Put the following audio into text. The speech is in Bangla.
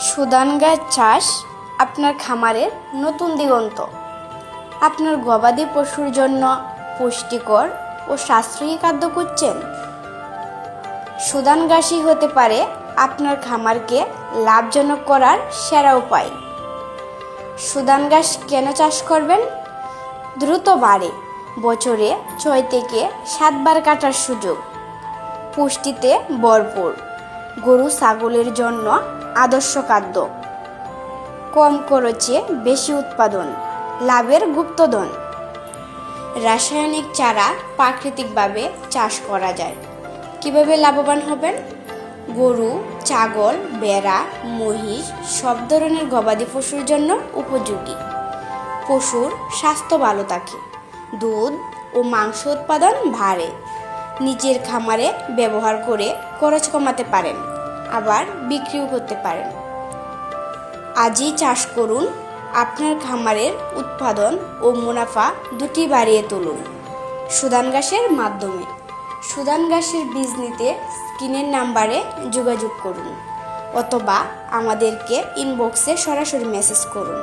সুদান গাছ চাষ আপনার খামারের নতুন দিগন্ত। আপনার গবাদি পশুর জন্য পুষ্টিকর ও সাশ্রয়ী খাদ্য খুঁজছেন। সুদান গাছই হতে পারে আপনার খামারকে লাভজনক করার সেরা উপায়। সুদান গাছ কেন চাষ করবেন? দ্রুত বাড়ে, বছরে ছয় থেকে সাতবার কাটার সুযোগ। পুষ্টিতে ভরপুর। গরু ছাগলের জন্য আদর্শ খাদ্য। কম খরচে বেশি উৎপাদন, লাভের গুপ্তধন। রাসায়নিক চারা প্রাকৃতিকভাবে চাষ করা যায়। কীভাবে লাভবান হবেন? গরু, ছাগল বেড়া মহিষ সব ধরনের গবাদি পশুর জন্য উপযোগী। পশুর স্বাস্থ্য ভালো থাকে, দুধ ও মাংস উৎপাদন বাড়ে নিজের খামারে ব্যবহার করে খরচ কমাতে পারেন। আবার বিক্রিও করতে পারেন। আজই চাষ করুন, আপনার খামারের উৎপাদন ও মুনাফা দুটি বাড়িয়ে তুলুন। সুদান গাছের মাধ্যমে। সুদান গাছের বীজ নিতে স্ক্রিনের নাম্বারে যোগাযোগ করুন অথবা আমাদেরকে ইনবক্সে সরাসরি মেসেজ করুন।